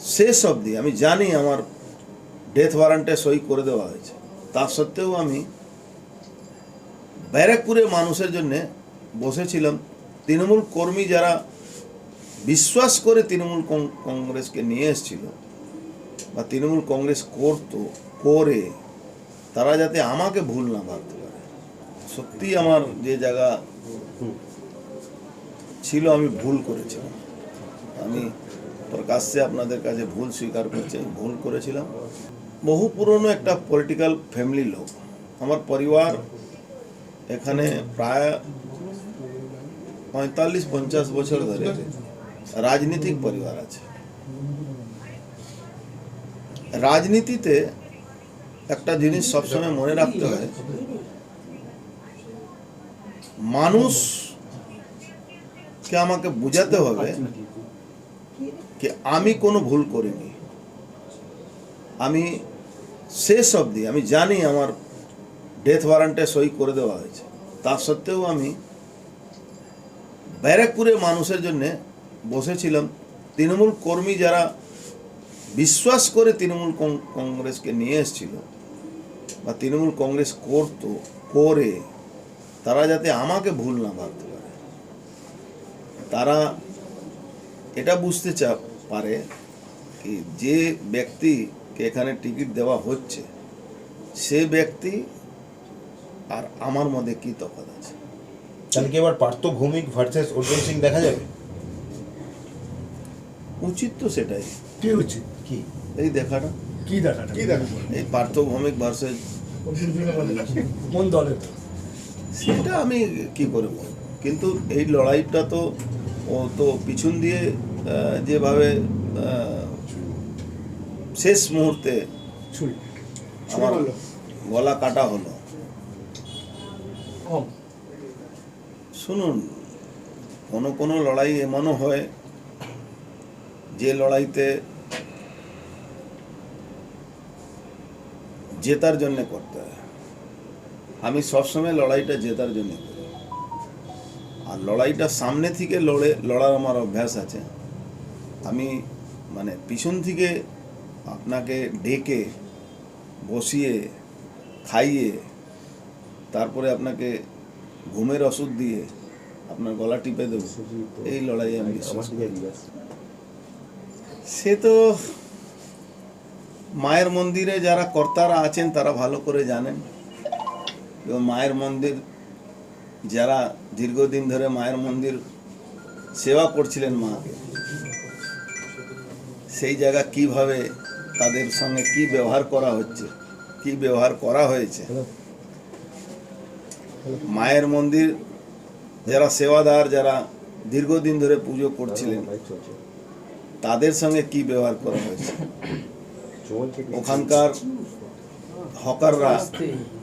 শেষ অবধি আমি জানি আমার ডেথ ওয়ারেন্টে সই করে দেওয়া হয়েছে। তা সত্ত্বেও আমি ব্যারাকপুরে মানুষের জন্য বসেছিলাম। তৃণমূল কর্মী যারা বিশ্বাস করে তৃণমূল কংগ্রেসকে নিয়ে এসেছিল বা তৃণমূল কংগ্রেস করতো, করে, তারা যাতে আমাকে ভুল না ভাবতে পারে। সত্যি আমার যে জায়গা ছিল আমি ভুল করেছিলাম। আমি প্রকাশ্যে আপনাদের কাছে ভুল স্বীকার করছি ভুল করেছিলাম। বহু পুরনো একটা পলিটিক্যাল ফ্যামিলি লোক। আমার পরিবার এখানে প্রায় পঁয়তাল্লিশ, পঞ্চাশ বছর ধরে রাজনীতিক পরিবার আছে। রাজনীতিতে একটা জিনিস সবসময় মনে রাখতে হয়, মানুষকে আমাকে বোঝাতে হবে কি আমি কোনো ভুল করিনি। আমি শেষ অবধি, আমি জানি আমার ডেথ ওয়ারেন্টে সই করে দেওয়া হয়েছে। তা সত্ত্বেও আমি ব্যারাকপুরে মানুষের জন্য বসেছিলাম। তৃণমূল কর্মী যারা বিশ্বাস করে তৃণমূল কংগ্রেসকে নিয়ে এসেছিল বা তৃণমূল কংগ্রেস করতো, করে, তারা যাতে আমাকে ভুল না ভাবতে পারে। তারা এটা বুঝতে চা পারে কি যে ব্যক্তিকে এখানে টিকিট দেওয়া হচ্ছে সে ব্যক্তি আর আমার মধ্যে কি তফাৎ আছে? তাহলে কি এবার পার্থ ভৌমিক ভার্সেস অর্জুন সিং দেখা যাবে? উচিত তো সেটাই। কি উচিত? কি? এই দেখাটা। কি দেখাটা? কি দেখা এই পার্থ ভৌমিক ভার্সেস কোন দলের? সেটা আমি কি করে বলব? কিন্তু এই লড়াইটা তো ও তো পিছন দিয়ে যেভাবে শেষ মুহূর্তে আমার গলা কাটা হলো। শুনুন কোনো কোনো লড়াই এমনও হয় যে লড়াইতে জেতার জন্য করতে হয়। আমি সবসময় লড়াইটা জেতার জন্য করি। আর লড়াইটা সামনে থেকে লড়ে, লড়ার আমার অভ্যাস আছে। আমি মানে পিছন থেকে আপনাকে ডেকে বসিয়ে, খাইয়ে, তারপরে আপনাকে ঘুমের ওষুধ দিয়ে আপনার গলা টিপে দেবো। এই লড়াই আমি সে তো মায়ের মন্দিরে যারা কর্তারা আছেন তারা ভালো করে জানেন। এবং মায়ের মন্দির যারা দীর্ঘদিন ধরে মায়ের মন্দির সেবা করছিলেন মাকে সেই জায়গা কীভাবে তাদের সঙ্গে কি ব্যবহার করা হচ্ছে কি ব্যবহার করা হয়েছে? মায়ের মন্দির যারা সেবাদার যারা দীর্ঘদিন ধরে পুজো করছিলেন তাদের সঙ্গে কি ব্যবহার করা হয়েছে? ওখানকার হকাররা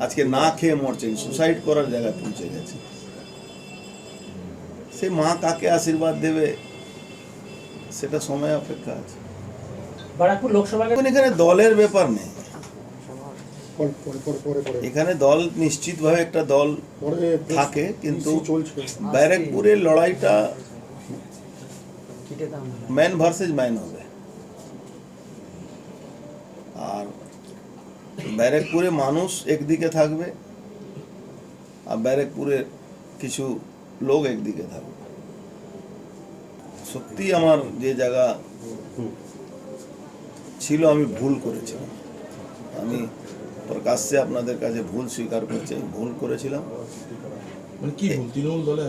আজকে না খেয়ে মরছেন সুসাইড করার জায়গায় পৌঁছে গেছে। সে মা কাকে আশীর্বাদ দেবে সেটা সময় অপেক্ষা আছে। বারাকপুর লোকসভা এখানে দলের ব্যাপার নেই। এখানে দল নিশ্চিতভাবে একটা দল থাকে কিন্তু চলছে। ব্যারাকপুরের লড়াইটা ম্যান ভার্সেস ম্যান হবে। আর ব্যারাকপুরে মানুষ একদিকে থাকবে আর ব্যারাকপুরের কিছু লোক একদিকে থাকবে। সত্যি আমার যে জায়গা ছিল আমি ভুল করেছিলাম। আমি প্রকাশ্যে আপনাদের কাছে ভুল স্বীকার করছি ভুল করেছিলাম। মানে কি ভুল? তৃণমূল দলে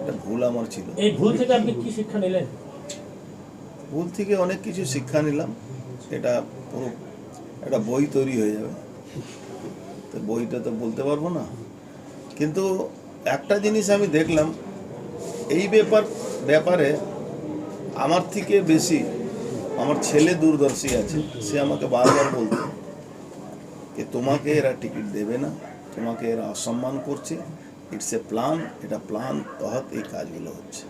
এটা ভুল আমার ছিল। এই ভুল থেকে আপনি কি শিক্ষা নিলেন? ভুল থেকে অনেক কিছু শিক্ষা নিলাম। এটা পুরো একটা বই তৈরি হয়ে যাবে। তো বইটা তো বলতে পারব না। কিন্তু একটা জিনিস আমি দেখলাম এই ব্যাপার ব্যাপারে আমার থেকে বেশি আমার ছেলে দূরদর্শী আছে। সে আমাকে বারবার বলতো যে তোমাকে এরা টিকিট দেবে না তোমাকে এরা অসম্মান করছে। ইটস এ প্ল্যান এটা প্ল্যান তহত এই কাজগুলো হচ্ছে।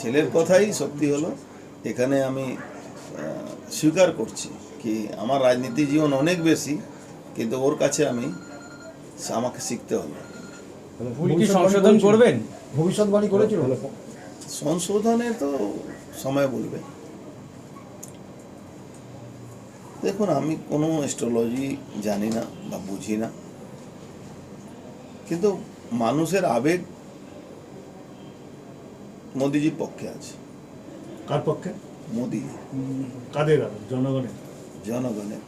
ছেলের কথাই সত্যি হলো? এখানে আমি স্বীকার করছি কি আমার রাজনীতি জীবন অনেক বেশি কিন্তু ওর কাছে আমি আমাকে শিখতে হলো ভুল কি সংশোধন করবেন? ভবিষ্যৎবাণী করেছিল? সংশোধনে তো সময় বলবে। দেখুন আমি কোনো অ্যাস্ট্রোলজি জানি না বা বুঝি না। কিন্তু মানুষের আবেগ মোদিজির পক্ষে আছে। কার পক্ষে? মোদি। কাদের জনগণের? জনগণের।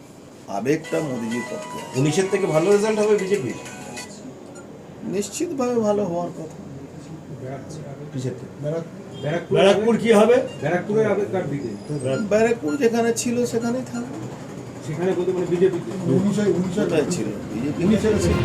আবেগটা মোদিজির পক্ষে উনিশের থেকে ভালো রেজাল্ট হবে বিজেপি নিশ্চিতভাবে ভালো হওয়ার কথা। ব্যারাকপুর। কি হবে? ব্যারাকপুরের আবেগ কার দিকে? ব্যারাকপুর যেখানে ছিল সেখানেই থাকবে। সেখানে মানে বিজেপিতে? ছিল? বিজেপি ছিল।